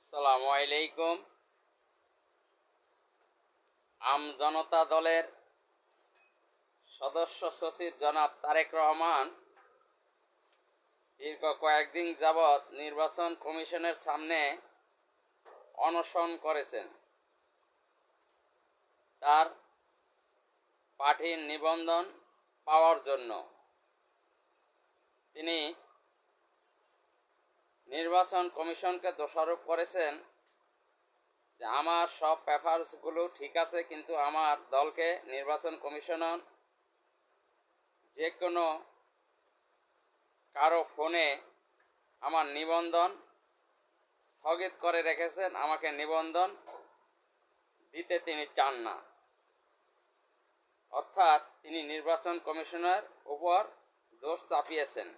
আসসালামু আলাইকুম। আম জনতা দলের সদস্য সচিব জনাব তারেক রহমান দীর্ঘ কয়েকদিন যাবৎ নির্বাচন কমিশনের সামনে অনশন করেছেন। তার পার্টির নিবন্ধন পাওয়ার জন্য তিনি নির্বাচন কমিশনকে দোষারোপ করেছেন যে আমার সব পেপারসগুলো ঠিক আছে, কিন্তু আমার দলকে নির্বাচন কমিশন যে কোনো কারও ফোনে আমার নিবন্ধন স্থগিত করে রেখেছেন, আমাকে নিবন্ধন দিতে তিনি চান না। অর্থাৎ তিনি নির্বাচন কমিশনের উপর দোষ চাপিয়েছেন।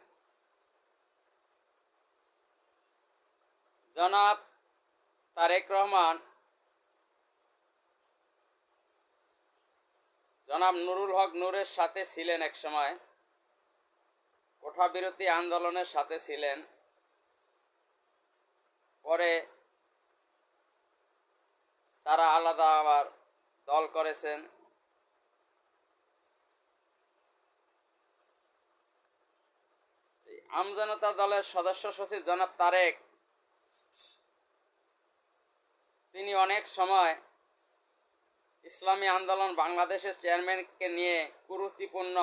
জনাব তারেক রহমান, জনাব নুরুল হক নূরের সাথে ছিলেন এক সময় কোঠা বিরতি আন্দোলনের সাথে ছিলেন। পরে তারা আলাদা আবার দল করেছেন। আমজনতা দলের সদস্য সচিব জনাব তারেক তিনি অনেক সময় ইসলামী আন্দোলন বাংলাদেশের চেয়ারম্যানকে নিয়ে কুরুচিপূর্ণ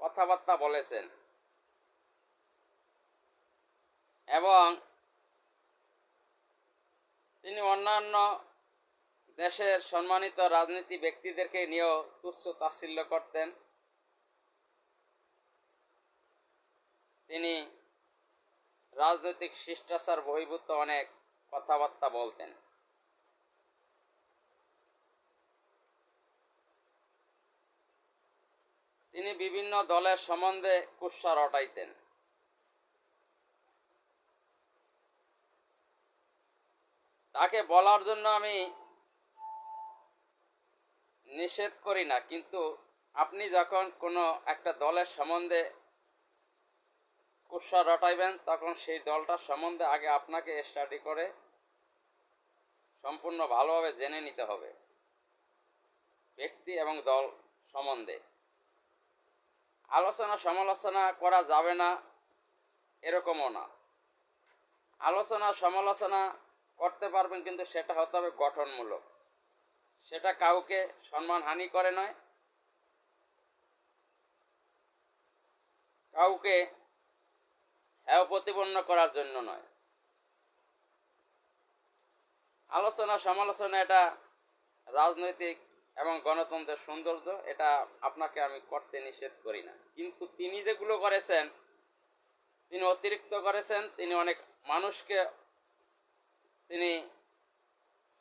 কথাবার্তা বলেছেন। এবং তিনি অন্যান্য দেশের সম্মানিত রাজনীতি ব্যক্তিদেরকে নিয়েও তুচ্ছ তাচ্ছিল্য করতেন। তিনি রাজনৈতিক শিষ্টাচার বহির্ভূত অনেক কথাবার্তা বলতেন। তিনি বিভিন্ন দলের সম্বন্ধে কুৎসা রটাইতেন। তাকে বলার জন্য আমি নিষেধ করি না, কিন্তু আপনি যখন কোনো একটা দলের সম্বন্ধে কুৎসা রটাইবেন, তখন সেই দলটার সম্বন্ধে আগে আপনাকে স্টাডি করে সম্পূর্ণ ভালোভাবে জেনে নিতে হবে, ব্যক্তি এবং দল সম্বন্ধে। আলোচনা সমালোচনা করা যাবে না, এরকমও না। আলোচনা সমালোচনা করতে পারবেন কিন্তু সেটা হতে হবে গঠনমূলক। সেটা কাউকে সম্মানহানি করে নয়। কাউকে হ্যাঁ প্রতিপন্ন করার জন্য নয়। আলোচনা সমালোচনা এটা রাজনৈতিক এবং গণতন্ত্রের সৌন্দর্য, এটা আপনাকে আমি করতে নিষেধ করি না। কিন্তু তিনি যেগুলো করেছেন, তিনি অতিরিক্ত করেছেন, তিনি অনেক মানুষকে তিনি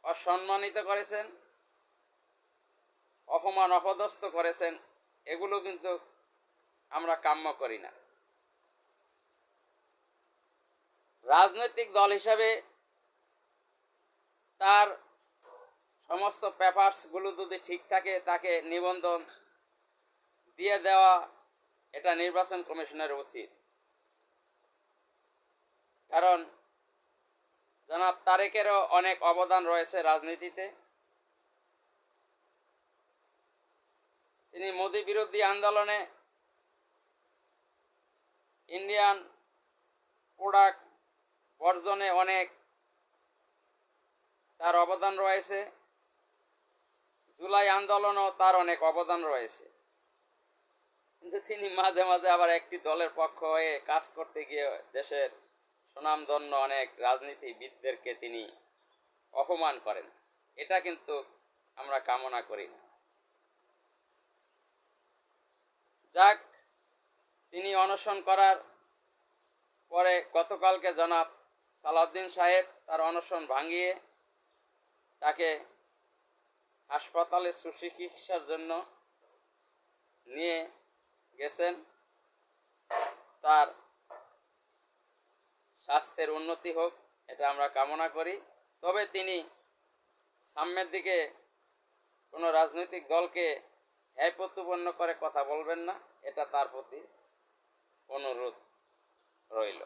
অসম্মানিত করেছেন, অপমান, অপদস্থ করেছেন, এগুলো কিন্তু আমরা কাম্য করি না। রাজনৈতিক দল হিসাবে তার সমস্ত পেপারসগুলো যদি ঠিক থাকে, তাকে নিবন্ধন দিয়ে দেওয়া এটা নির্বাচন কমিশনের উচিত। কারণ জনাব তারেকেরও অনেক অবদান রয়েছে রাজনীতিতে। তিনি মোদী বিরোধী আন্দোলনে ইন্ডিয়ান প্রোডাক্ট বর্জনে অনেক তার অবদান রয়েছে। জুলাই আন্দোলনও তার অনেক অবদান রয়েছে। কিন্তু তিনি মাঝে মাঝে আবার একটি দলের পক্ষ হয়ে কাজ করতে গিয়ে দেশের সুনামধন্য অনেক রাজনীতিবিদদেরকে তিনি অপমান করেন। এটা কিন্তু আমরা কামনা করি না। যাক, তিনি অনশন করার পরে গতকালকে জনাব সালাউদ্দিন সাহেব তার অনশন ভাঙিয়ে তাকে হাসপাতালে সুচিকিৎসার জন্য নিয়ে গেছেন। তার স্বাস্থ্যের উন্নতি হোক, এটা আমরা কামনা করি। তবে তিনি সামনের দিকে কোনো রাজনৈতিক দলকে হ্যায় প্রতিপন্ন করে কথা বলবেন না, এটা তার প্রতি অনুরোধ রইল।